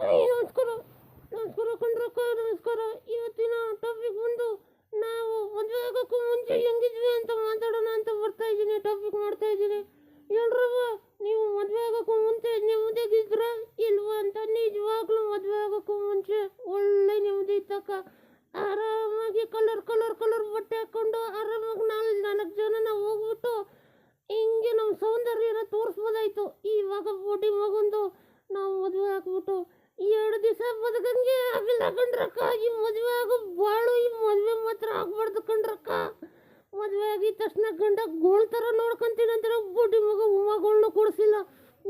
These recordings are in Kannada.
ನಮಸ್ಕಾರ ನಮಸ್ಕಾರ ಕಣ್ರಕ್ಕ ನಮಸ್ಕಾರ ಇವತ್ತಿನ ಟಾಪಿಕ್ ಬಂದು ನಾವು ಮದುವೆ ಆಗೋಕ್ಕೂ ಮುಂಚೆ ಹೆಂಗಿದ್ವಿ ಅಂತ ಮಾತಾಡೋಣ ಅಂತ ಬರ್ತಾ ಇದ್ದೀನಿ ಟಾಪಿಕ್ ಮಾಡ್ತಾ ಇದ್ದೀನಿ. ಹೇಳ್ರವ್ವ ನೀವು ಮದುವೆ ಆಗೋಕ್ಕೂ ಮುಂಚೆ ನೆಮ್ಮದಿಯಾಗಿದ್ರ ಇಲ್ವಾ ಅಂತ ನಿಜವಾಗ್ಲೂ ಮದುವೆ ಆಗೋಕ್ಕೂ ಮುಂಚೆ ಒಳ್ಳೆ ನೆಮ್ಮದಿ ಇತ್ತಕ್ಕ. ಆರಾಮಾಗಿ ಕಲರ್ ಕಲರ್ ಕಲರ್ ಬಟ್ಟೆ ಹಾಕೊಂಡು ಆರಾಮಾಗಿ ನಾಲ್ಕು ನಾಲ್ಕು ಜನನ ಹೋಗ್ಬಿಟ್ಟು ಹಿಂಗೆ ನಮ್ಮ ಸೌಂದರ್ಯನ ತೋರಿಸ್ಬೋದಾಯ್ತು. ಇವಾಗ ಬುಡಿ ಮಗಂದು ನಾವು ಮದುವೆ ಹಾಕ್ಬಿಟ್ಟು ಎರಡು ದಿವಸ ಬದುಕಂಗೆ ಆಗಿಲ್ಲ ಕಣ್ರಕ್ಕ ಈ ಮದುವೆ ಆಗೋ ಬಾಳು ಈ ಮದುವೆ ಮಾತ್ರ ಆಗ್ಬಾರ್ದು ಕಂಡ್ರಕ್ಕ ಮದುವೆ ಆಗಿದ ತಕ್ಷಣ ಗಂಡ ಗೋಳ್ ಥರ ನೋಡ್ಕೊಂತೀನಿ ಅಂತಾರೆ ಬುಡ್ಡಿ ಮಗ ಉಮ್ಮಗಳನ್ನ ಕೊಡಿಸಿಲ್ಲ.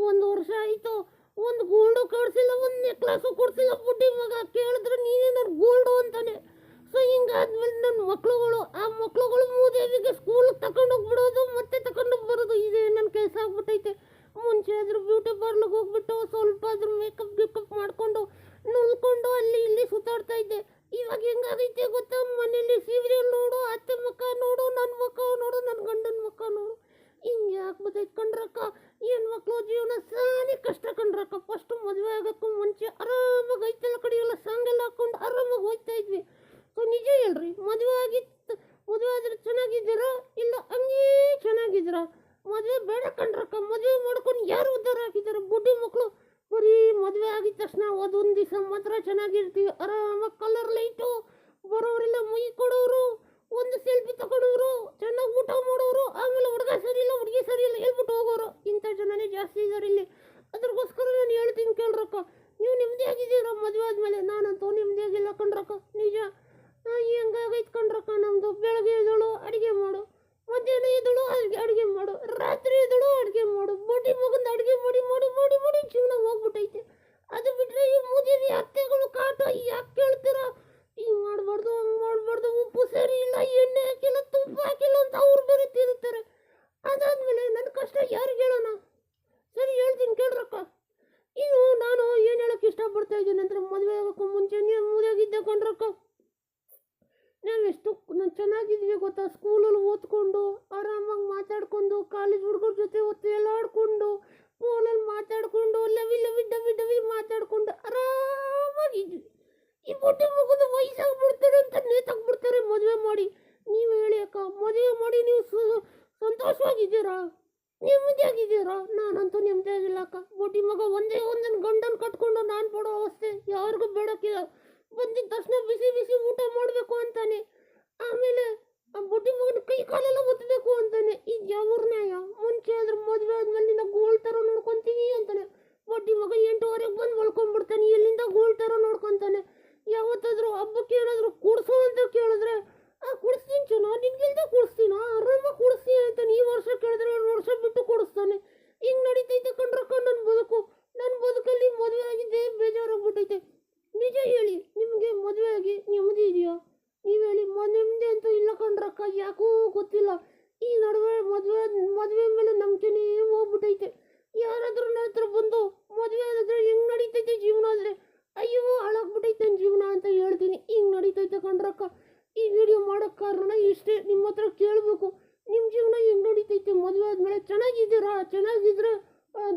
ಒಂದು ವರ್ಷ ಆಯಿತು. ಒಂದು ಗೋಲ್ಡು ಕೊಡಿಸಿಲ್ಲ ಒಂದು ನೆಕ್ಲೆಸು ಕೊಡಿಸಿಲ್ಲ ಬುಡ್ಡಿ ಮಗ. ಕೇಳಿದ್ರೆ ನೀನೇ ಗೋಲ್ಡು ಅಂತಾನೆ. ಸೊ ಹಿಂಗಾದ್ಮೇಲೆ ನನ್ನ ಮಕ್ಳುಗಳು, ಆ ಮಕ್ಳುಗಳು ಮೂದೇವಿಗೆ ಸ್ಕೂಲ್ಗೆ ತಗೊಂಡು ಹೋಗ್ಬಿಡೋದು, ಮತ್ತೆ ತಗೊಂಡು ಬರೋದು. ಇದೇ ನನ್ನ ಕೆಲಸ ಆಗ್ಬಿಟ್ಟೈತೆ. ಮುಂಚೆ ಆದರೂ ಬ್ಯೂಟಿ ಪಾರ್ಲರ್ಗೆ ಹೋಗ್ಬಿಟ್ಟು ಸ್ವಲ್ಪ ಆದರೂ ಮೇಕಪ್ ಗಿಕಪ್ ಮಾಡ್ಕೊಂಡು ನುಲ್ಕೊಂಡು ಅಲ್ಲಿ ಇಲ್ಲಿ ಸುತ್ತಾಡ್ತಾ ಇದ್ದೆ. ಇವಾಗ ಹೆಂಗಾಗೈತೆ ಗೊತ್ತಾ? ಮನೇಲಿ ಸೀರಿಯಲ್ ನೋಡು, ಅತ್ತೆ ಮುಖ ನೋಡು ನನ್ನ ಮುಖ ನೋಡು ನನ್ನ ಗಂಡನ ಮುಖ ನೋಡು. ಹಿಂಗೆ ಕಂಡ್ರಕ್ಕ ಏನು ಮಕ್ಕಳು ಜೀವನ ಸಾಲಿ ಕಷ್ಟ ಕಂಡ್ರಕ್ಕ ಫಸ್ಟು ಮದುವೆ ಆಗೋಕ್ಕೂ ಮುಂಚೆ ಆರಾಮಾಗಿ ಐತೆಲ್ಲ ಕಡೆಯೆಲ್ಲ ಸಾಂಗೆಲ್ಲ ಹಾಕ್ಕೊಂಡು ಆರಾಮಾಗಿ ಹೋಗ್ತಾ ಇದ್ವಿ. ಸೊ ನಿಜ ಹೇಳ್ರಿ, ಮದುವೆ ಆಗಿತ್ತು, ಮದುವೆ ಆದ್ರೆ ಚೆನ್ನಾಗಿದ್ದೀರಾ? ಇಲ್ಲ, ಹಂಗೇ ಚೆನ್ನಾಗಿದ್ದೀರಾ? ಮದುವೆ ಬೇಡ ಕಂಡ್ರಕ್ಕ ಮದುವೆ ಮಾಡ್ಕೊಂಡು ಯಾರು ಉದ್ಧಾರ ಆಗಿದ್ದಾರೆ? ಬುಡ್ಡಿ ಮಕ್ಕಳು ಬರೀ ಮದುವೆ ಆಗಿದ ತಕ್ಷಣ ಒಂದೊಂದು ದಿವಸ ಮಾತ್ರ ಚೆನ್ನಾಗಿರ್ತೀವಿ. ಆರಾಮಾಗಿ ಕಲರ್ ಲೈಟು ಬರೋರೆಲ್ಲ ಮೈ ಕೊಡೋರು ಒಂದು ಸೆಲ್ಫಿ ತಗೊಳೋರು ಚೆನ್ನಾಗಿ ಊಟ ಮಾಡೋರು ಆಮೇಲೆ ಹುಡುಗ ಸರಿ ಇಲ್ಲ ಹುಡುಗಿ ಸರಿ ಇಲ್ಲ ಹೇಳ್ಬಿಟ್ಟು ಹೋಗೋರು ಇಂಥ ಜನನೇ ಜಾಸ್ತಿ ಇದ್ದಾರೆ ಇಲ್ಲಿ ಅದ್ರಗೋಸ್ಕರ ನಾನು ಹೇಳ್ತೀನಿ ಕೇಳ್ರಕ್ಕ ನೀವು ನೆಮ್ಮದಿಯಾಗಿದ್ದೀರಾ ಮದುವೆ ಆದಮೇಲೆ ನಾನಂತೂ ನೆಮ್ಮದಿಯಾಗಿಲ್ಲ ಕಣ್ರಕ್ಕ ನಿಜ ಹೆಂಗಾಗೈತೆ ಕಣ್ರಕ್ಕ ನಮ್ಮದು ಬೆಳಗ್ಗೆ ಎದ್ದಳು ಅಡುಗೆ ಮಾಡು ಮಧ್ಯಾಹ್ನ ಎದ್ದಳು ಅಡುಗೆ ಅಡುಗೆ ಮಾಡು ರಾತ್ರಿ ಎದ್ದಳು ಅಡುಗೆ ಮಾಡು ಬಡ್ಡಿ ಮಗಂದು ಅಡುಗೆ ಮಾಡಿ ಮಾಡಿ ಮಾಡಿ ಮಾಡಿ ಜೀವನ ಹೋಗ್ಬಿಟ್ಟೈತೆ ಅದು ಬಿಟ್ಟರೆ ಈ ಮೂದೇವಿ ಅತ್ತೆಗಳು ಕಾಟ ಯಾಕೆ ಕೇಳ್ತೀರಾ? ಹಿಂಗೆ ಮಾಡಬಾರ್ದು, ಹಂಗೆ ಮಾಡಬಾರ್ದು, ಉಪ್ಪು ಸರಿ ಇಲ್ಲ, ಎಣ್ಣೆ ಹಾಕಿಲ್ಲ, ತುಪ್ಪ ಹಾಕಿಲ್ಲ ಅಂತ ಅವ್ರು ಬೇರೆ ತಿರುತ್ತಾರೆ ಅದಾದ್ಮೇಲೆ ನನ್ನ ಕಷ್ಟ ಯಾರಿಗೆ ಹೇಳೋಣ? ಸರಿ, ಹೇಳ್ತೀನಿ ಕೇಳ್ರಕ್ಕ ಇನ್ನು ನಾನು ಏನು ಹೇಳೋಕ್ಕೆ ಇಷ್ಟಪಡ್ತಾ ಇದ್ದೀನಿ ಅಂದರೆ ಮದುವೆ ಆಗೋಕ್ಕೂ ಮುಂಚೆ ನೀವು ಮುದಿಯಾಗಿದ್ದೆ ಕಣ್ರಕ್ಕ ನಾವು ಎಷ್ಟು ನಾನು ಚೆನ್ನಾಗಿದ್ವಿ ಗೊತ್ತಾ? ಸ್ಕೂಲಲ್ಲಿ ಓದ್ಕೊಂಡು, ಆರಾಮಾಗಿ ಮಾತಾಡ್ಕೊಂಡು ಕಾಲೇಜ್ ಹುಡುಗರ ಜೊತೆ ಹೊತ್ತು ಎಲ್ಲಾಡ್ಕೊಂಡು ಫೋನಲ್ಲಿ ಮಾತಾಡ್ಕೊಂಡು, ಲವಿ ಲವಿ, ಡವಿ ಡವಿ ಮಾತಾಡ್ಕೊಂಡು ಆರಾಮಾಗಿದ್ವಿ ಈ ಬುಟ್ಟಿ ಮುಗಿದು ವಯಸ್ಸಾಗ್ಬಿಡ್ತಾರೆ ಅಂತ ನೇತಾಗ್ಬಿಡ್ತಾರೆ ಮದುವೆ ಮಾಡಿ ನೀವು ಹೇಳಿ ಅಕ್ಕ ಮದುವೆ ಮಾಡಿ ನೀವು ಸು ಸಂತೋಷವಾಗಿದ್ದೀರಾ ನೆಮ್ಮದಿಯಾಗಿದ್ದೀರಾ ನಾನಂತೂ ನೆಮ್ಮದಿಯಾಗಿಲ್ಲ ಅಕ್ಕ. ಬುಟ್ಟಿ ಮಗ ಒಂದೇ ಒಂದನ್ನು ಗಂಡನ ಕಟ್ಕೊಂಡು ನಾನು ಪಡೋ ಅವಸ್ಥೆ ಯಾರಿಗೂ ಬೇಡಕ್ಕಿಲ್ಲ. ಬಂದಿದ್ದ ತಕ್ಷಣ ಬಿಸಿ ಬಿಸಿ ಊಟ ಮಾಡಬೇಕು ಅಂತಾನೆ ಆಮೇಲೆ ಆ ಬುಡ್ಡಿ ಮಗನ ಕೈ ಕಾಲೆಲ್ಲ ಒತ್ತಬೇಕು ಅಂತಾನೆ ಇದು ಯಾವ ನ್ಯಾಯ ಮುಂಚೆ ಆದ್ರೆ ಮದುವೆ ಆದ್ಮೇಲೆ ನಿನ್ನ ಗೋಳ್ ಥರ ನೋಡ್ಕೊಂತೀನಿ ಅಂತಾನೆ ಬಡ್ಡಿ ಮಗ ಎಂಟುವರೆಗೆ ಬಂದು ಮಲ್ಕೊಂಡ್ಬಿಡ್ತಾನೆ ಎಲ್ಲಿಂದ ಗೋಳ್ ಥರ ನೋಡ್ಕೊಂತಾನೆ ಯಾವತ್ತಾದ್ರೂ ಹಬ್ಬಕ್ಕೆ ಏನಾದರೂ ಕುಡ್ಸು ಅಂತ ಕೇಳಿದ್ರೆ ಆ ಕುಡಿಸ್ತೀನಿ ಚಲೋ ನಿನ್ಗಿಲ್ದ ಕುಡಿಸ್ತೀನ ಆರಾಮಾಗಿ ಕುಡಿಸ್ತೀನಿ ಅಂತಾನೆ ಈ ವರ್ಷ ಕೇಳಿದ್ರೆ ಎರಡು ವರ್ಷ ಬಿಟ್ಟು ಕುಡಿಸ್ತಾನೆ ಹಿಂಗೆ ನಡೀತೈತೆ ಕಣ್ರಕ್ಕ ನನ್ನ ಬದುಕು ನನ್ನ ಬದುಕಲ್ಲಿ ಮದುವೆ ಆಗಿದ್ದೆ ಬೇಜಾರಾಗ್ಬಿಟ್ಟೈತೆ ನಿಜ ಹೇಳಿ, ನಿಮಗೆ ಮದುವೆ ಆಗಿ ನೆಮ್ಮದಿ ಇದೆಯಾ? ನೀವು ಹೇಳಿ ನೆಮ್ಮದಿ ಅಂತೂ ಇಲ್ಲ ಕಣ್ರಕ್ಕ ಯಾಕೋ ಗೊತ್ತಿಲ್ಲ. ಈ ನಡುವೆ ಮದುವೆ ಮದುವೆ ಮೇಲೆ ನಂಬಿಕೆನೇ ಹೋಗ್ಬಿಟ್ಟೈತೆ ಯಾರಾದರೂ ನನ್ನ ಹತ್ರ ಬಂದು ಮದುವೆ ಆದ್ರೆ ಹೆಂಗೆ ನಡೀತೈತೆ ಜೀವನ ಆದರೆ? ಅಯ್ಯೋ ಹಾಳಾಗ್ಬಿಟ್ಟೈತೆ ಜೀವನ ಅಂತ ಹೇಳ್ತೀನಿ. ಹಿಂಗ್ ನಡೀತೈತೆ ಕಣ್ರಕ್ಕ ಈ ವಿಡಿಯೋ ಮಾಡೋ ಕಾರಣ ಇಷ್ಟೇ. ನಿಮ್ಮ ಹತ್ರ ಕೇಳಬೇಕು. ನಿಮ್ಮ ಜೀವನ ಹೆಂಗೆ ನಡೀತೈತೆ? ಮದುವೆ ಆದಮೇಲೆ ಚೆನ್ನಾಗಿದ್ದೀರಾ? ಚೆನ್ನಾಗಿದ್ರೆ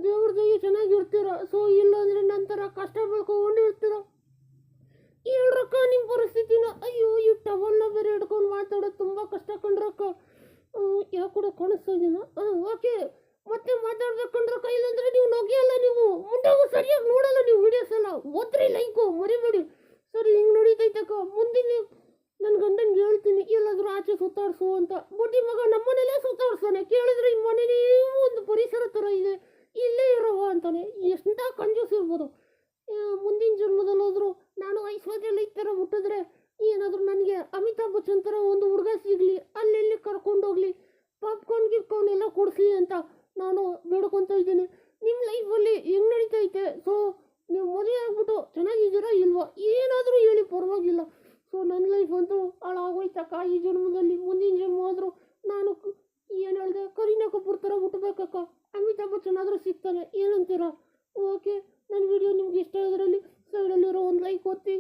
ದೇವ್ರ ದಯ ಚೆನ್ನಾಗಿರ್ತೀರ? ಸೊ ಇಲ್ಲಾಂದ್ರೆ ನಂತರ ಕಷ್ಟ ಬೆಳ್ಕೊಂಡಿರ್ತೀರಾ ಹೇಳ್ರಕ್ಕ ನಿಮ್ಮ ಪರಿಸ್ಥಿತಿನ ಅಯ್ಯೋ ಈ ಟವಲ್ನ ಬೇರೆ ಹಿಡ್ಕೊಂಡು ಮಾತಾಡೋದು ತುಂಬ ಕಷ್ಟ ಕಂಡ್ರಕ್ಕ ಯಾವ ಕೂಡ ಕಾಣಿಸ್ತಾ ಓಕೆ. ಮತ್ತೆ ಮಾತಾಡ್ಬೇಕು ಕಂಡ್ರಕ್ಕ ಇಲ್ಲಾಂದ್ರೆ ನೀವು ನೊಗೆಯಲ್ಲ ನೀವು. ಮುಂದಾಗೂ ಸರಿಯಾಗಿ ನೋಡಲ್ಲ ನೀವು ವಿಡಿಯೋಸ್ ಎಲ್ಲ. ಓದ್ರಿ ಲೈಕು ಮರಿಬೇಡಿ. ಸರಿ, ಹಿಂಗೆ ನಡೀತೈತಕ್ಕ ಮುಂದಿನ ನನ್ನ ಗಂಡನಿಗೆ ಹೇಳ್ತೀನಿ, ಎಲ್ಲಾದರೂ ಆಚೆ ಸುತ್ತಾಡಿಸು ಅಂತ. ಬುಡ್ಡಿ ಮಗ ನಮ್ಮನೇಲೇ ಸುತ್ತಾಡ್ಸಾನೆ ಕೇಳಿದ್ರೆ ಈ ಮನೇನೇ ಒಂದು ಪರಿಸರ ಥರ ಇದೆ. ಇಲ್ಲೇ ಇರೋವ ಅಂತಾನೆ. ಎಷ್ಟ ಕಂಜೂಸ್ ಇರ್ಬೋದು. ಮುಂದಿನ ಜನ್ಮದಲ್ಲಾದರೂ ನಾನು ಐಶ್ವರ್ಯಲ್ಲಿ ಲೈಕ್ ಥರ ಹುಟ್ಟಿದ್ರೆ ಏನಾದರೂ ನನಗೆ ಅಮಿತಾಬ್ ಬಚ್ಚನ್ ಥರ ಒಂದು ಹುಡುಗ ಸಿಗಲಿ ಅಲ್ಲೆಲ್ಲಿ ಕರ್ಕೊಂಡೋಗ್ಲಿ ಪಾಪ್ಕಾರ್ನ್ ಗಿಪ್ಕಾರ್ನ್ ಎಲ್ಲ ಕೊಡಿಸಿ ಅಂತ ನಾನು ಬೇಡ್ಕೊತ ಇದ್ದೀನಿ. ನಿಮ್ಮ ಲೈಫಲ್ಲಿ ಹೆಂಗೆ ನಡೀತೈತೆ? ಸೊ ನೀವು ಮದುವೆ ಆಗ್ಬಿಟ್ಟು ಚೆನ್ನಾಗಿದ್ದೀರಾ ಇಲ್ವಾ? ಏನಾದರೂ ಹೇಳಿ, ಪರವಾಗಿಲ್ಲ. ಸೊ ನನ್ನ ಲೈಫ್ ಅಂತೂ ಹಾಳಾಗೋಯ್ತಕ್ಕ ಈ ಜನ್ಮದಲ್ಲಿ ಮುಂದಿನ ಜನ್ಮ ಆದರೂ ನಾನು ಏನು ಹೇಳಿದೆ, ಕರೀನಾ ಕಪೂರ್ ಥರ ಹುಟ್ಟಬೇಕಕ್ಕ. ಅಮಿತಾಬ್ ಬಚ್ಚನ್ ಆದರೂ ಸಿಗ್ತಾನೆ. ಏನಂತೀರ? ಓಕೆ ನನ್ನ ವಿಡಿಯೋ ನಿಮ್ಗೆ ಇಷ್ಟ ಅದರಲ್ಲಿ ಸೈಡಲ್ಲಿರೋ ಒಂದು ಲೈಕ್ ಒತ್ತಿ.